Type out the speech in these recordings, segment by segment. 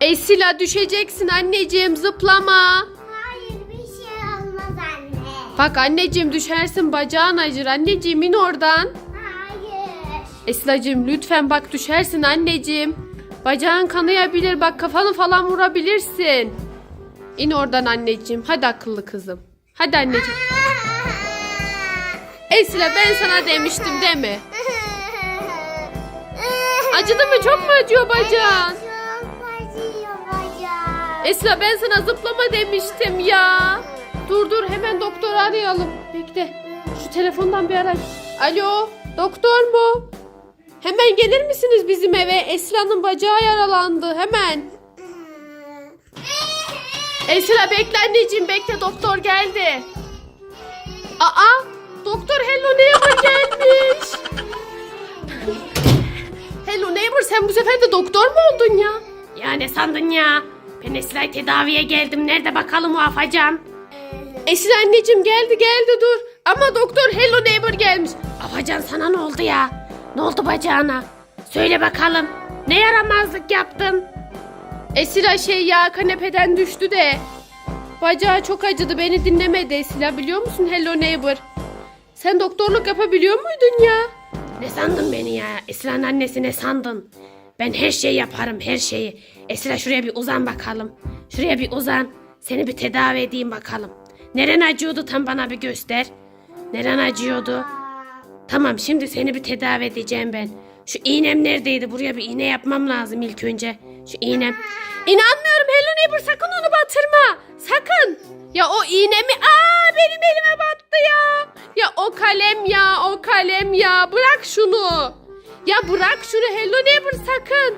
Esila düşeceksin anneciğim zıplama. Hayır bir şey olmaz anne. Bak anneciğim düşersin bacağın acır. Anneciğim in oradan. Hayır. Esilacığım lütfen bak düşersin anneciğim. Bacağın kanayabilir bak kafanı falan vurabilirsin. İn oradan anneciğim. Hadi akıllı kızım. Hadi anneciğim. Esila ben sana demiştim değil mi? Acıdı mı? Çok mu acıyor bacağın? Esra ben sana zıplama demiştim ya. Dur dur hemen doktor arayalım. Bekle. Şu telefondan bir ara. Alo doktor mu? Hemen gelir misiniz bizim eve? Esra'nın bacağı yaralandı hemen. Esra bekle anneciğim bekle doktor geldi. Aa doktor Hello Neighbor gelmiş. Hello Neighbor sen bu sefer de doktor mu oldun ya? Ya ne sandın ya? Ben Esra'yı tedaviye geldim. Nerede bakalım o afacan? Esin anneciğim geldi geldi dur. Ama doktor Hello Neighbor gelmiş. Afacan sana ne oldu ya? Ne oldu bacağına? Söyle bakalım. Ne yaramazlık yaptın? Esila şey ya kanepeden düştü de. Bacağı çok acıdı beni dinlemedi Esila biliyor musun Hello Neighbor? Sen doktorluk yapabiliyor muydun ya? Ne sandın beni ya? Esra'nın annesi ne sandın? Ben her şeyi yaparım her şeyi. Esra şuraya bir uzan bakalım. Şuraya bir uzan. Seni bir tedavi edeyim bakalım. Neren acıyordu tam bana bir göster. Neren acıyordu? Tamam şimdi seni bir tedavi edeceğim ben. Şu iğnem neredeydi? Buraya bir iğne yapmam lazım ilk önce. Şu iğnem. İnanmıyorum Hello Neighbor sakın onu batırma. Sakın. Ya o iğnemi aa benim elime battı ya. Ya o kalem ya o kalem ya bırak şunu. Ya bırak şunu Hello Neighbor sakın.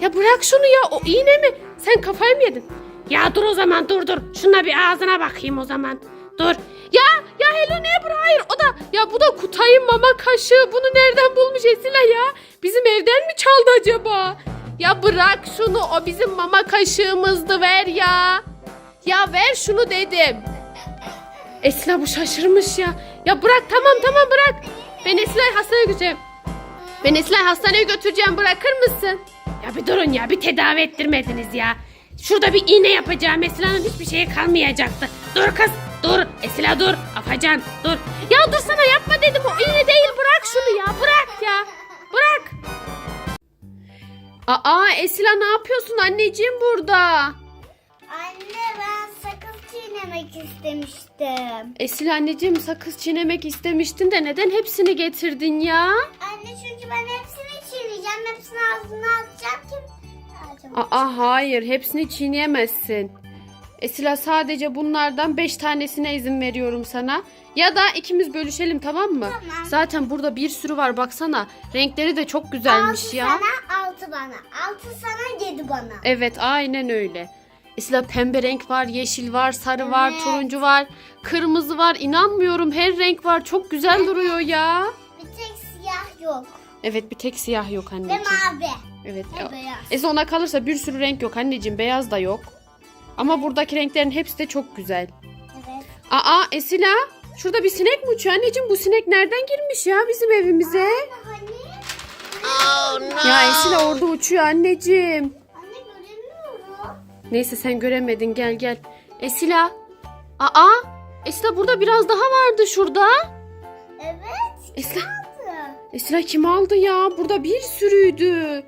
Ya bırak şunu ya o iğne mi? Sen kafayı mı yedin? Ya dur o zaman dur dur. Şuna bir ağzına bakayım o zaman. Dur. Ya ya Hello Neighbor hayır o da ya bu da Kutay'ın mama kaşığı bunu nereden bulmuş Esila ya? Bizim evden mi çaldı acaba? Ya bırak şunu o bizim mama kaşığımızdı ver ya. Ya ver şunu dedim. Esila bu şaşırmış ya. Ya bırak tamam tamam bırak. Ben Esila'yı hastaneye götüreceğim. Ben Esila'yı hastaneye götüreceğim bırakır mısın? Ya bir durun ya bir tedavi ettirmediniz ya. Şurada bir iğne yapacağım. Esra'nın hiçbir şeye kalmayacaktı. Dur kız dur. Esra dur. Afacan dur. Ya dur sana yapma dedim o iğne değil bırak şunu ya bırak ya. Bırak. Aa Esila ne yapıyorsun anneciğim burada? Anne ben çiğnemek istemiştim. Esila anneciğim sakız çiğnemek istemiştin de neden hepsini getirdin ya? Anne çünkü ben hepsini çiğneyeceğim. Hepsini ağzına atacağım ki. Aa hayır hepsini çiğneyemezsin. Esila sadece bunlardan 5 tanesine izin veriyorum sana. Ya da ikimiz bölüşelim tamam mı? Tamam. Zaten burada bir sürü var baksana. Renkleri de çok güzelmiş altı ya. sana, altı bana. Altı sana, yedi bana. Evet aynen öyle. Esila pembe renk var, yeşil var, sarı var, Evet. turuncu var, kırmızı var. İnanmıyorum her renk var. Çok güzel duruyor ya. Bir tek siyah yok. Evet bir tek siyah yok Ve anneciğim. mavi. Evet. Ve beyaz. Esila ona kalırsa bir sürü renk yok anneciğim. Beyaz da yok. Ama buradaki renklerin hepsi de çok güzel. Evet. Aa Esila şurada bir sinek mi uçuyor anneciğim? Bu sinek nereden girmiş ya bizim evimize? Hani? Ya Esila orada uçuyor anneciğim. Neyse sen göremedin gel gel. Esila. Aa Esila burada biraz daha vardı şurada. Evet. Esila. Aldı. Esila kim aldı ya? Burada bir sürüydü.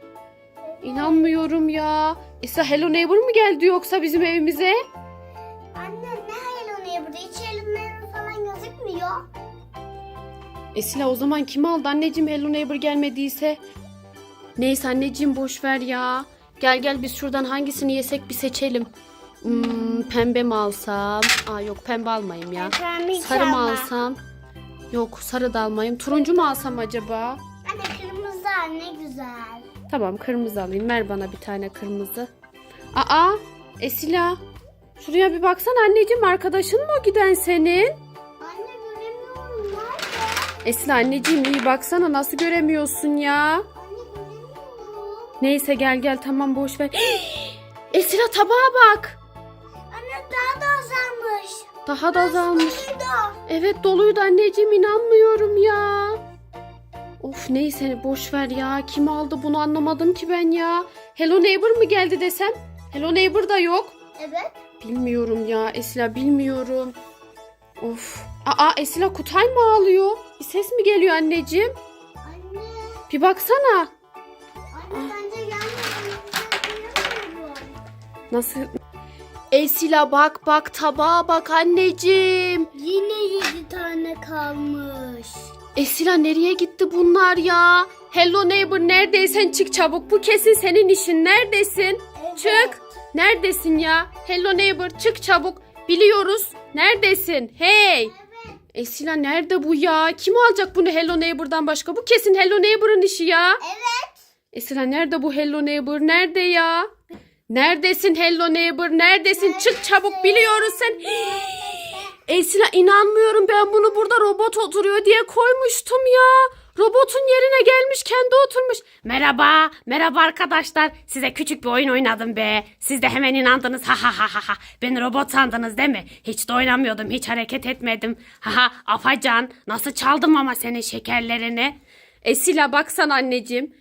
İnanmıyorum ya. Esila Hello Neighbor mu geldi yoksa bizim evimize? Anne ne oluyor burada? Hiç elimlerim falan gözükmüyor. Esila o zaman kim aldı anneciğim Hello Neighbor gelmediyse? Neyse anneciğim boş ver ya. Gel gel biz şuradan hangisini yesek bir seçelim. Hmm, pembe mi alsam? Aa yok pembe almayayım ya. Sarı mı alsam? Yok sarı da almayayım. Turuncu mu alsam acaba? Anne kırmızı ne güzel. Tamam kırmızı alayım. Ver bana bir tane kırmızı. Aa Esila. Şuraya bir baksana anneciğim arkadaşın mı o giden senin? Anne göremiyorum. Nerede? Esila anneciğim iyi baksana nasıl göremiyorsun ya? Neyse gel gel tamam boş ver. Esila tabağa bak. Anne daha da azalmış. Daha da azalmış. Burada. Evet doluydu anneciğim inanmıyorum ya. Of neyse boş ver ya. Kim aldı bunu anlamadım ki ben ya. Hello Neighbor mı geldi desem? Hello Neighbor da yok. Evet. Bilmiyorum ya Esila bilmiyorum. Of. Aa Esila Kutay mı ağlıyor? Bir ses mi geliyor anneciğim? Anne. Bir baksana. Nasıl? Esila bak bak tabağa bak anneciğim. Yine yedi tane kalmış. Esila nereye gitti bunlar ya? Hello neighbor neredeysen çık çabuk. Bu kesin senin işin. Neredesin? Çık. Neredesin ya? Hello neighbor çık çabuk. Biliyoruz. Neredesin? Hey. Esila nerede bu ya? Kim alacak bunu Hello Neighbor'dan başka? Bu kesin Hello Neighbor'ın işi ya. Evet. Esila nerede bu Hello Neighbor? Nerede ya? Neredesin Hello Neighbor? Neredesin? Çık çabuk biliyoruz sen. Esila inanmıyorum ben bunu burada robot oturuyor diye koymuştum ya. Robotun yerine gelmiş kendi oturmuş. Merhaba, merhaba arkadaşlar. Size küçük bir oyun oynadım be. Siz de hemen inandınız. Ha ha ha ha ha. Beni robot sandınız değil mi? Hiç de oynamıyordum, hiç hareket etmedim. Ha ha, Afacan, nasıl çaldım ama senin şekerlerini? Esila baksana anneciğim.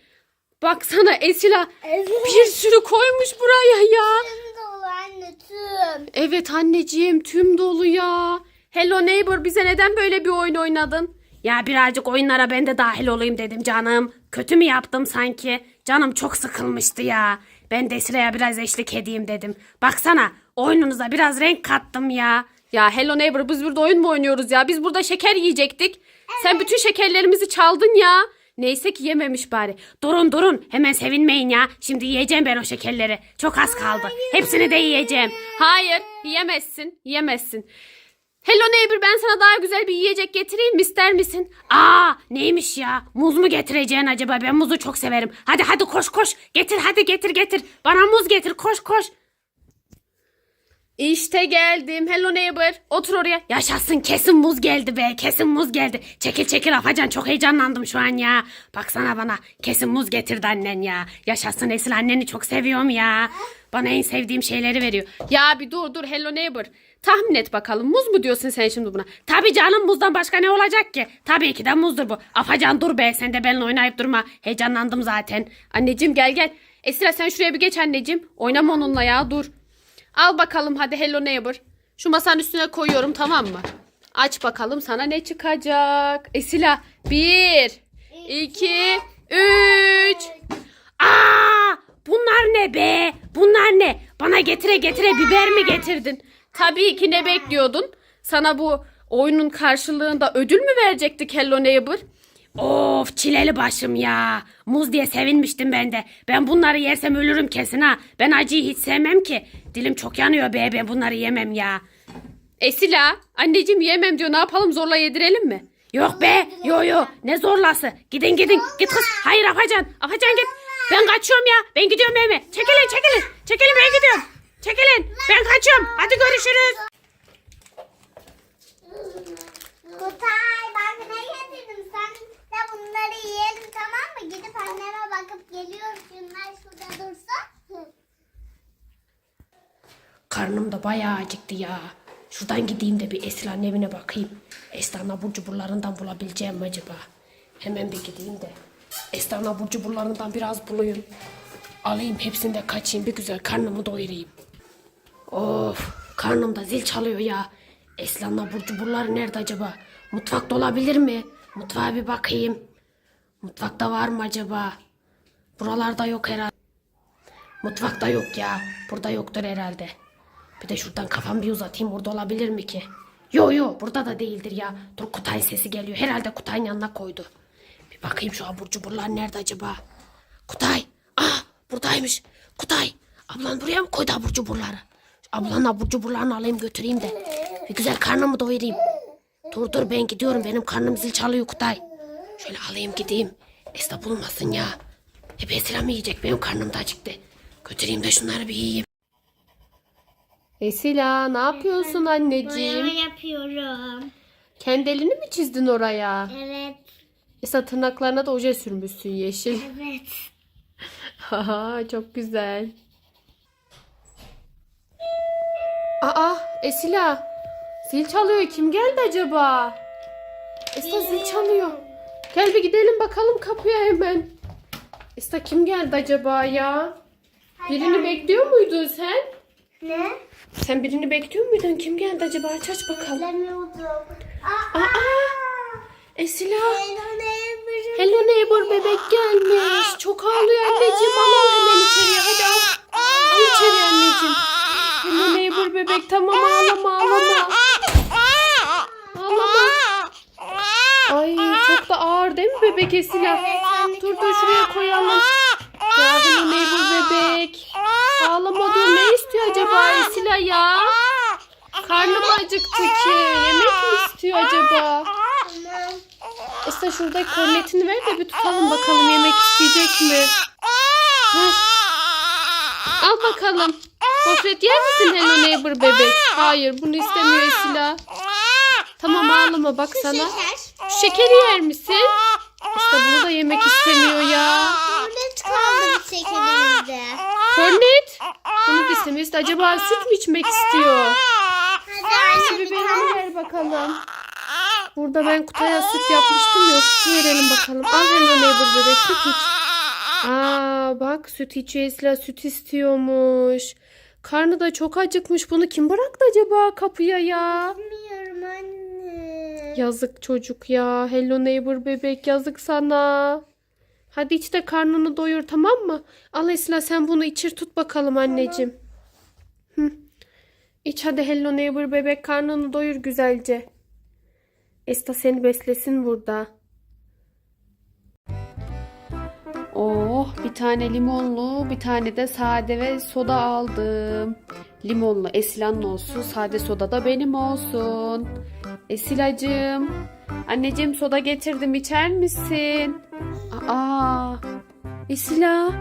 Baksana Esila Evet. bir sürü koymuş buraya ya. Tüm dolu anne tüm. Evet anneciğim tüm dolu ya. Hello Neighbor bize neden böyle bir oyun oynadın? Ya birazcık oyunlara ben de dahil olayım dedim canım. Kötü mü yaptım sanki? Canım çok sıkılmıştı ya. Ben de Esra'ya biraz eşlik edeyim dedim. Baksana oyununuza biraz renk kattım ya. Ya Hello Neighbor biz burada oyun mu oynuyoruz ya? Biz burada şeker yiyecektik. Sen bütün şekerlerimizi çaldın ya. Neyse ki yememiş bari. Durun durun hemen sevinmeyin ya. Şimdi yiyeceğim ben o şekerleri. Çok az kaldı. Hepsini de yiyeceğim. Hayır yiyemezsin yiyemezsin. Hello Neighbor ben sana daha güzel bir yiyecek getireyim mi ister misin? Aa neymiş ya? Muz mu getireceksin acaba? Ben muzu çok severim. Hadi hadi koş koş. Getir hadi getir getir. Bana muz getir koş koş. İşte geldim Hello Neighbor otur oraya. Yaşasın kesin muz geldi be kesin muz geldi. Çekil çekil Afacan çok heyecanlandım şu an ya. Baksana bana kesin muz getirdi annen ya. Yaşasın Esil anneni çok seviyorum ya. Bana en sevdiğim şeyleri veriyor. Ya bir dur dur Hello Neighbor. Tahmin et bakalım muz mu diyorsun sen şimdi buna? Tabii canım muzdan başka ne olacak ki? Tabii ki de muzdur bu. Afacan dur be sen de benimle oynayıp durma. Heyecanlandım zaten. Anneciğim gel gel. Esra sen şuraya bir geç anneciğim. Oynama onunla ya dur. Al bakalım hadi Hello Neighbor. Şu masanın üstüne koyuyorum tamam mı? Aç bakalım sana ne çıkacak. Esila bir, iki, üç. Aa! Bunlar ne be? Bunlar ne? Bana getire getire biber mi getirdin? Tabii ki ne bekliyordun? Sana bu oyunun karşılığında ödül mü verecektik Hello Neighbor? Of çileli başım ya. Muz diye sevinmiştim ben de. Ben bunları yersem ölürüm kesin ha. Ben acıyı hiç sevmem ki. Dilim çok yanıyor be ben bunları yemem ya. Esila anneciğim yemem diyor ne yapalım zorla yedirelim mi? Yok be yo yo ne zorlası. Gidin gidin git kız. Hayır Afacan Afacan git. Ben kaçıyorum ya. Ben gidiyorum eve. Çekilin çekilin. Çekilin ben gidiyorum. Çekilin. Ben kaçıyorum. Hadi görüşürüz. Kutay bak ne getirdim. Sen de bunları yiyelim tamam mı? Gidip anneme bakıp geliyorum. Şunlar şurada dursa. Karnım da bayağı acıktı ya. Şuradan gideyim de bir Esra'nın evine bakayım. Esra'nın abur cuburlarından bulabileceğim mi acaba? Hemen bir gideyim de. Esra'nın abur cuburlarından biraz bulayım. Alayım hepsini de kaçayım bir güzel karnımı doyurayım. Of karnımda zil çalıyor ya. Esra'nın abur cuburları nerede acaba? Mutfakta olabilir mi? Mutfağa bir bakayım. Mutfakta var mı acaba? Buralarda yok herhalde. Mutfakta yok ya. Burada yoktur herhalde. Bir de şuradan kafamı bir uzatayım. Burada olabilir mi ki? Yo yo burada da değildir ya. Dur Kutay sesi geliyor. Herhalde Kutay'ın yanına koydu. Bir bakayım şu abur cuburlar nerede acaba? Kutay. Ah buradaymış. Kutay. Ablan buraya mı koydu abur cuburları? Şu Ablanın abur cuburlarını alayım götüreyim de. Bir güzel karnımı doyurayım. Dur dur ben gidiyorum. Benim karnım zil çalıyor Kutay. Şöyle alayım gideyim. Esra bulmasın ya. Hep Esra mı yiyecek? Benim karnım da acıktı. Götüreyim de şunları bir yiyeyim. Esila ne yapıyorsun anneciğim? yapıyorum. Kendi elini mi çizdin oraya? Evet. Esra tırnaklarına da oje sürmüşsün yeşil. Evet. Haha çok güzel. Aa Esila zil çalıyor kim geldi acaba? Esra zil çalıyor. Gel bir gidelim bakalım kapıya hemen. Esra kim geldi acaba ya? Birini bekliyor muydun sen? Ne? Sen birini bekliyor muydun? Kim geldi acaba? Aç aç bakalım. Beklemiyordum. Aa! Esila. Hello neighbor. Hello neighbor bebek gelmiş. Çok ağlıyor anneciğim. Al al hemen içeriye. Hadi al. Al içeri anneciğim. Hello neighbor bebek tamam ağlama. Ağlama. Ay çok da ağır değil mi bebek Esila? Dur dur şuraya koyalım. Ya hello neighbor bebek. Ağlama dur ne istiyor acaba Esila ya? Karnım acıktı ki. Yemek mi istiyor acaba? Tamam. Esra şuradaki kornetini ver de bir tutalım bakalım yemek isteyecek mi? Ver. Al bakalım. Gofret yer misin Hello Neighbor bebek? Hayır bunu istemiyor Esila. Tamam ağlama bak sana. Şeker. Şekeri yer misin? İşte bunu da yemek istemiyor ya. Burada kaldı bir şekerimizde. Kornet. Bunu da istemiyor. Acaba süt mü içmek istiyor? Hadi biberini ver bakalım. Burada ben kutuya süt yapmıştım ya. Sütü verelim bakalım. Al Hello Neighbor bebek süt iç. Aa bak süt içiyor Esra süt istiyormuş. Karnı da çok acıkmış. Bunu kim bıraktı acaba kapıya ya? Bilmiyorum anne. Yazık çocuk ya. Hello Neighbor bebek yazık sana. Hadi iç de karnını doyur tamam mı? Al Esra sen bunu içir tut bakalım anneciğim. Hı. İç hadi Hello Neighbor bebek karnını doyur güzelce. Esta seni beslesin burada. Oh bir tane limonlu bir tane de sade ve soda aldım. Limonlu Esila'nın olsun sade soda da benim olsun. Esilacığım anneciğim soda getirdim içer misin? Aa Esila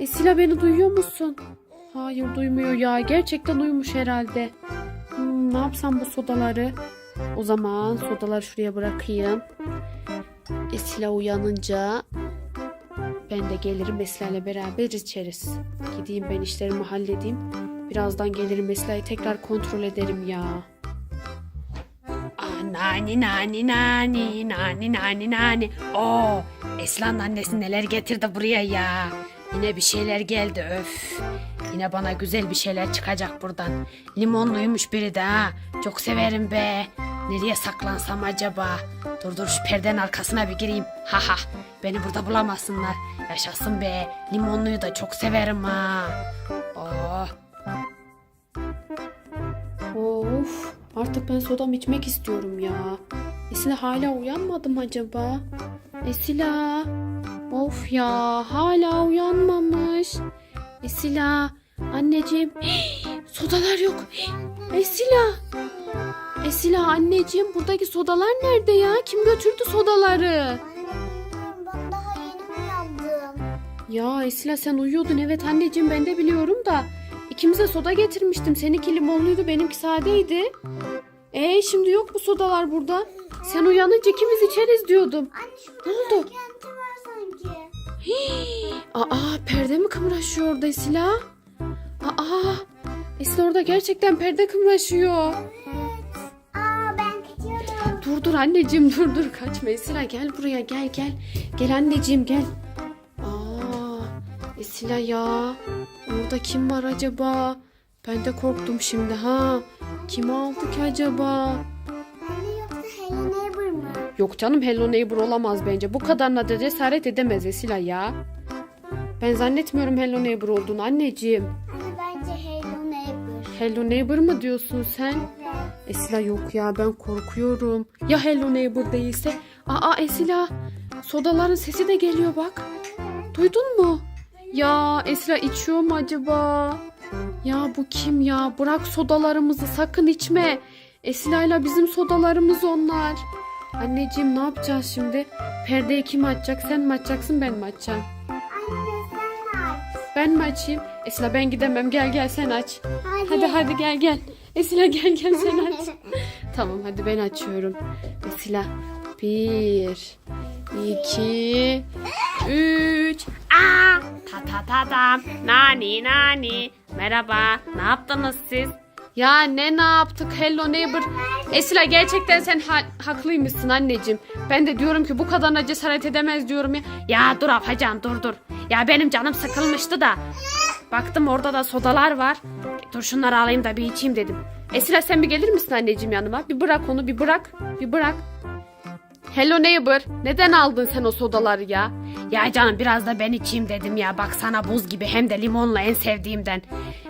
Esila beni duyuyor musun? Hayır duymuyor ya gerçekten uyumuş herhalde. Hmm, ne yapsam bu sodaları? O zaman sodaları şuraya bırakayım. Esila uyanınca ben de gelirim Esra'yla beraber içeriz. Gideyim ben işlerimi halledeyim. Birazdan gelirim Esra'yı tekrar kontrol ederim ya. Nani nani nani nani nani nani. Oo, Esra'nın annesi neler getirdi buraya ya. Yine bir şeyler geldi öf. Yine bana güzel bir şeyler çıkacak buradan. Limonluymuş biri de ha. Çok severim be. Nereye saklansam acaba? Dur dur şu perdenin arkasına bir gireyim. Ha ha. Beni burada bulamasınlar. Yaşasın be. Limonluyu da çok severim ha. Oh. Of artık ben sodam içmek istiyorum ya. Esila hala uyanmadı mı acaba? Esila. Of ya hala uyanmamış. Esila. Anneciğim. sodalar yok. Esila. Esila anneciğim buradaki sodalar nerede ya? Kim götürdü sodaları? Anne ben daha yeni uyandım. Ya Esila sen uyuyordun evet anneciğim ben de biliyorum da. İkimize soda getirmiştim. Seninki limonluydu benimki sadeydi. E şimdi yok bu sodalar burada. Sen uyanınca ikimiz içeriz diyordum. Anne şurada Ne oldu? kenti var sanki. Aa perde mi kımraşıyor orada Esila? Aa Esila orada gerçekten perde kımraşıyor. Evet. Aa ben kaçıyorum. Dur dur anneciğim dur dur kaçma Esila gel buraya gel gel. Gel anneciğim gel. Esila ya. Orada kim var acaba? Ben de korktum şimdi ha. Kim aldı ki acaba? Mı? Yok canım Hello Neighbor olamaz bence. Bu kadarına da cesaret edemez Esila ya. Ben zannetmiyorum Hello Neighbor olduğunu anneciğim. Anne bence Hello Neighbor. Hello Neighbor mı diyorsun sen? Esila yok ya ben korkuyorum. Ya Hello Neighbor değilse? Aa Esila sodaların sesi de geliyor bak. Duydun mu? Ya Esila içiyor mu acaba? Ya bu kim ya? Bırak sodalarımızı sakın içme. Esila bizim sodalarımız onlar. Anneciğim ne yapacağız şimdi? Perdeyi kim açacak? Sen mi açacaksın ben mi açacağım? Anne sen aç. Ben mi açayım? Esila ben gidemem gel gel sen aç. Hadi. Hadi hadi gel gel. Esila gel gel sen aç. tamam hadi ben açıyorum. Esila. Bir, iki, üç. Aa, ta ta ta tam. Nani nani. Merhaba. Ne yaptınız siz? Ya ne ne yaptık Hello Neighbor. Esila gerçekten sen ha- haklıymışsın anneciğim. Ben de diyorum ki bu kadarına cesaret edemez diyorum ya. Ya dur Afacan dur dur. Ya benim canım sıkılmıştı da. Baktım orada da sodalar var. Dur şunları alayım da bir içeyim dedim. Esra sen bir gelir misin anneciğim yanıma? Bir bırak onu bir bırak. Bir bırak. Hello neighbor. Neden aldın sen o sodaları ya? Ya canım biraz da ben içeyim dedim ya. Baksana buz gibi hem de limonla en sevdiğimden.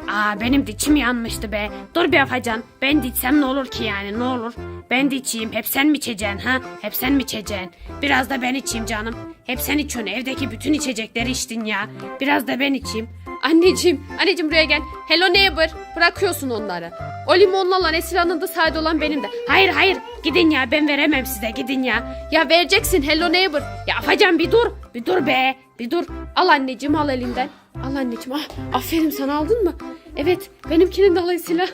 Aa benim de içim yanmıştı be. Dur bir afacan. Ben de içsem ne olur ki yani ne olur. Ben de içeyim. Hep sen mi içeceksin ha? Hep sen mi içeceksin? Biraz da ben içeyim canım. Hep sen içiyorsun. Evdeki bütün içecekleri içtin ya. Biraz da ben içeyim. Anneciğim, anneciğim buraya gel. Hello neighbor. Bırakıyorsun onları. O limonlu olan Esra'nın da sade olan benim de. Hayır hayır gidin ya ben veremem size gidin ya. Ya vereceksin hello neighbor. Ya afacan bir dur. Bir dur be. Bir dur. Al anneciğim al elimden. Al anneciğim ah. Aferin sana aldın mı? Evet benimkinin dolayısıyla.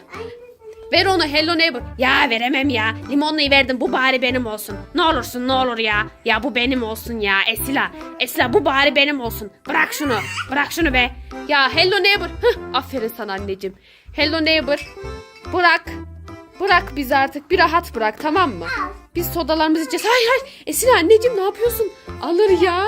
Ver onu hello neighbor. Ya veremem ya. Limonluyu verdim bu bari benim olsun. Ne olursun ne olur ya. Ya bu benim olsun ya Esila. Esila bu bari benim olsun. Bırak şunu. Bırak şunu be. Ya hello neighbor. Hıh, aferin sana anneciğim. Hello neighbor. Bırak. Bırak bizi artık bir rahat bırak tamam mı? Biz sodalarımızı içeceğiz. Hayır hayır. Esra anneciğim ne yapıyorsun? Alır ya.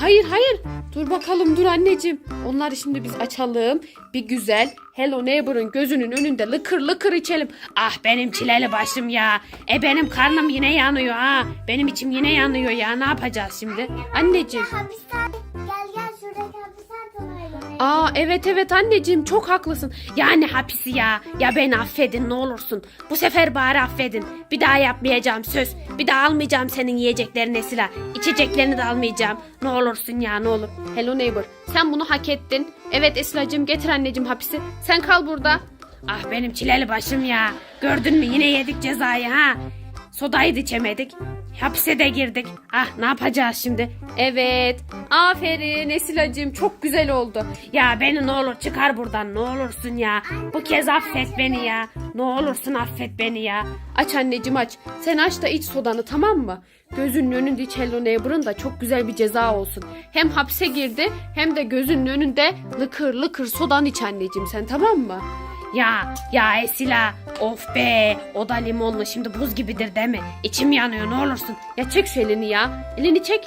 Hayır hayır. Dur bakalım dur anneciğim. Onları şimdi biz açalım. Bir güzel Hello Neighbor'ın gözünün önünde lıkır lıkır içelim. Ah benim çileli başım ya. E benim karnım yine yanıyor ha. Benim içim yine yanıyor ya. Ne yapacağız şimdi? Anneciğim. Gel gel Aa evet evet anneciğim çok haklısın. Yani hapisi ya. Ya beni affedin ne olursun. Bu sefer bari affedin. Bir daha yapmayacağım söz. Bir daha almayacağım senin yiyeceklerini Esila. İçeceklerini de almayacağım. Ne olursun ya ne olur. Hello Neighbor sen bunu hak ettin. Evet Esra'cığım getir anneciğim hapisi. Sen kal burada. Ah benim çileli başım ya. Gördün mü yine yedik cezayı ha. Sodayı da içemedik. Hapise de girdik. Ah ne yapacağız şimdi? Evet. Aferin Esilacığım çok güzel oldu. Ya beni ne olur çıkar buradan ne olursun ya. Bu kez affet beni ya. Ne olursun affet beni ya. Aç anneciğim aç. Sen aç da iç sodanı tamam mı? Gözünün önünde iç Hello da çok güzel bir ceza olsun. Hem hapse girdi hem de gözünün önünde lıkır lıkır sodan iç anneciğim sen tamam mı? Ya ya Esila of be o da limonlu şimdi buz gibidir değil mi? İçim yanıyor ne olursun. Ya çek şu elini ya. Elini çek.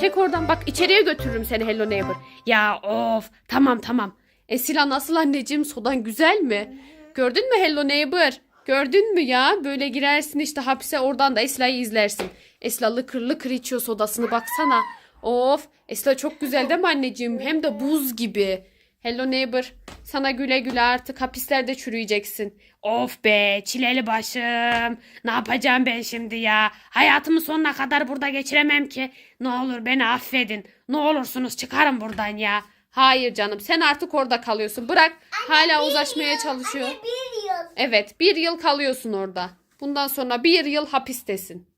Çek oradan bak içeriye götürürüm seni Hello Neighbor. Ya of tamam tamam. Esila nasıl anneciğim sodan güzel mi? Gördün mü Hello Neighbor? Gördün mü ya? Böyle girersin işte hapse oradan da Esla'yı izlersin. Esla lıkır lıkır içiyor sodasını baksana. Of Esla çok güzel değil mi anneciğim? Hem de buz gibi. Hello Neighbor sana güle güle artık hapislerde çürüyeceksin. Of be çileli başım. Ne yapacağım ben şimdi ya? Hayatımın sonuna kadar burada geçiremem ki. Ne olur beni affedin. Ne olursunuz çıkarın buradan ya. Hayır canım sen artık orada kalıyorsun. Bırak hala uzlaşmaya çalışıyor. Bir yıl. Evet bir yıl kalıyorsun orada. Bundan sonra bir yıl hapistesin.